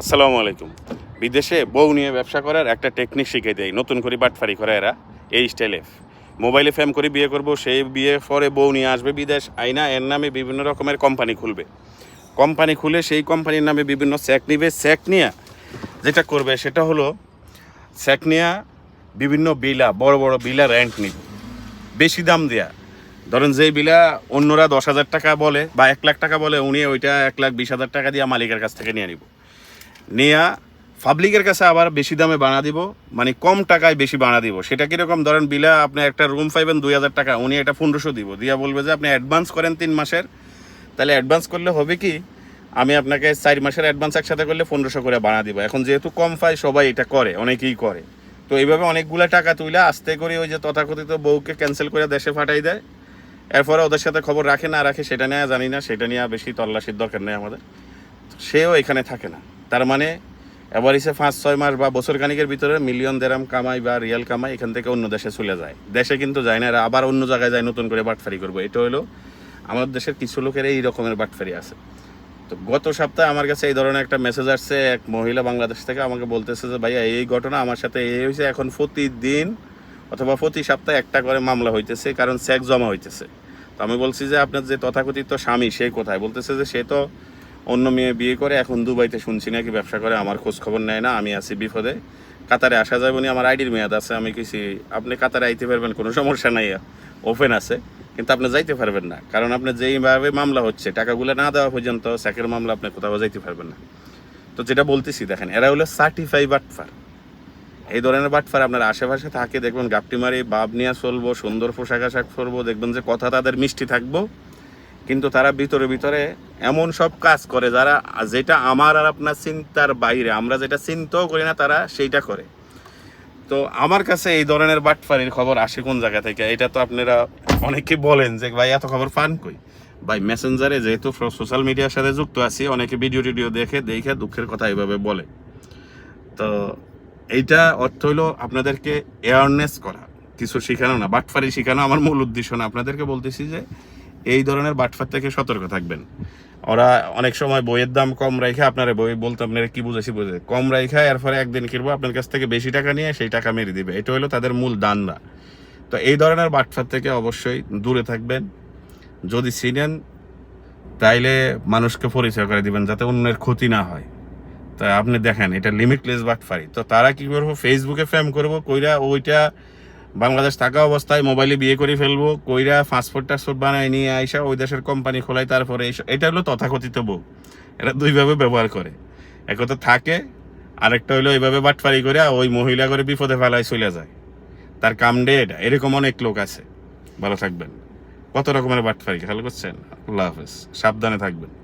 আসসালামু আলাইকুম। বিদেশে বউ নিয়ে ব্যবসা করার একটা টেকনিক শিখে দেয় নতুন করে বাটফারি করে এরা। এই স্টাইলে মোবাইলে ফ্যাম করে বিয়ে করব, সেই বিয়ে পরে বউ নিয়ে আসবে বিদেশ আইনা এর নামে বিভিন্ন রকমের কোম্পানি খুলবে। কোম্পানি খুলে সেই কোম্পানির নামে বিভিন্ন স্যাক নিবে। স্যাক নিয়ে যেটা করবে সেটা হলো স্যাক নিয়ে বিভিন্ন বিলা, বড় বড় বিলা র্যান্ট নিবে। বেশি দাম দেয়া। ধরেন যেই বিলা অন্যরা দশ হাজার টাকা বলে বা এক লাখ টাকা বলে, উনি ওইটা এক লাখ বিশ হাজার টাকা দিয়ে মালিকের কাছ থেকে নিয়ে নিব। নিয়া পাবলিকের কাছে আবার বেশি দামে বানা দিব মানে কম টাকায় বেশি বানা দিব। সেটা কীরকম? ধরেন বিলা আপনি একটা রুম পাইবেন দুই হাজার টাকা, উনি এটা পনেরোশো দিব। দিয়া বলবে যে আপনি অ্যাডভান্স করেন তিন মাসের। তাহলে অ্যাডভান্স করলে হবে কি? আমি আপনাকে চার মাসের অ্যাডভান্স একসাথে করলে পনেরোশো করে বানা দিব। এখন যেহেতু কম পাই সবাই এটা করে, অনেকেই করে। তো এইভাবে অনেকগুলো টাকা তুইলে আস্তে করে ওই যে তথাকথিত বউকে ক্যান্সেল করে দেশে ফাটাই দেয়। এরপরে ওদের সাথে খবর রাখে, না রাখে, সেটা নিয়ে জানি না, সেটা নিয়ে বেশি তল্লাশির দরকার নেই আমাদের। সেও এখানে থাকে না। তার মানে এসে পাঁচ, ছয় মাস বা বছর খানিকের ভিতরে মিলিয়ন দেরাম কামাই বা রিয়াল কামাই এখান থেকে অন্য দেশে চলে যায়। দেশে কিন্তু যায় না আবার অন্য জায়গায় যায় নতুন করে বাটফারি করব। এটা হলো আমাদের দেশের কিছু লোকের এই রকমের বাটফারি আছে। তো গত সপ্তাহে আমার কাছে এই ধরনের একটা মেসেজ আসছে, এক মহিলা বাংলাদেশ থেকে আমাকে বলতেছে যে, ভাইয়া, এই ঘটনা আমার সাথে এই হয়েছে, এখন প্রতিদিন অথবা প্রতি সপ্তাহে একটা করে মামলা হইতেছে, কারণ চেক জমা হইতেছে। তো আমি বলছি যে, আপনার যে তথাকথিত স্বামী, সে কোথায়? বলতেছে যে, সে তো অন্য মেয়ে বিয়ে করে এখন দুবাইতে শুনছি নাকি ব্যবসা করে, আমার খোঁজ খবর নেয় না, আমি আছি বিপদে। কাতারে আসা যাবে নি আমার আইডির মেয়াদ আছে, আমি কিছু আপনি কাতারে আইতে পারবেন, কোনো সমস্যা নাই ওপেন আছে। কিন্তু আপনি যাইতে পারবেন না, কারণ আপনি যেইভাবে মামলা হচ্ছে, টাকাগুলো না দেওয়া পর্যন্ত স্যাকের মামলা আপনি কোথাও যাইতে পারবেন না। তো যেটা বলতেছি, দেখেন, এরা হলো সার্টিফাই বাটফার। এই ধরনের বাটফার আপনার আশেপাশে থাকে, দেখবেন গাপটি মারি, বাপ নিয়ে চলবো, সুন্দর পোশাক আশাক পরবো, দেখবেন যে কথা তাদের মিষ্টি থাকব। কিন্তু তারা ভিতরে ভিতরে এমন সব কাজ করে, যারা যেটা আমার আর আপনার চিন্তার বাইরে, আমরা যেটা চিন্তাও করি না, তারা সেইটা করে। তো আমার কাছে এই ধরনের বাটফারির খবর আসে কোন জায়গা থেকে? এটা তো আপনারা অনেকে বলেন যে, ভাই, এত খবর পান কই? ভাই মেসেঞ্জারে যেহেতু সোশ্যাল মিডিয়ার সাথে যুক্ত আছি, অনেকে ভিডিও টিডিও দেখে দেখে দুঃখের কথা এইভাবে বলে। তো এইটা অর্থ হইল আপনাদেরকে অ্যাওয়ারনেস করা। কিছু শেখানো না, বাটফারি শেখানো আমার মূল উদ্দেশ্য না। আপনাদেরকে বলতেছি যে এই ধরনের বাটফার থেকে সতর্ক থাকবেন। ওরা অনেক সময় বইয়ের দাম কম রেখে আপনারা বই বলতে আপনারা কি বুঝেছি বুঝে। কম রেখে এরপরে একদিন কিনবো, আপনার কাছ থেকে বেশি টাকা নিয়ে সেই টাকা মেরে দিবে। এটা হলো তাদের মূল দান্দা তো এই ধরনের বাটফার থেকে অবশ্যই দূরে থাকবেন। যদি চিনেন, তাইলে মানুষকে পরিচয় করে দিবেন যাতে অন্যের ক্ষতি না হয়। তা আপনি দেখেন, এটা লিমিটলেস বাটফারি তো তারা কি করব ফেসবুকে ফ্যাম করব, কইরা ওইটা বাংলাদেশ থাকা অবস্থায় মোবাইলে বিয়ে করে ফেলব, কইরা পাসপোর্ট টাসপোর্ট বানায় নিয়ে আইসা ওই দেশের কোম্পানি খোলাই, তারপরে এটা হলো তথাকথিত বউ। এটা দুইভাবে ব্যবহার করে। একথা থাকে, আরেকটা হলো এইভাবে বাটফারি করে ওই মহিলা করে বিপদে ফেলায় চলে যায়। তার কাম ডে এটা। এরকম অনেক লোক আছে। ভালো থাকবেন। কত রকমের বাটফারি খেয়াল করছেন? আল্লাহ হাফেজ। সাবধানে থাকবেন।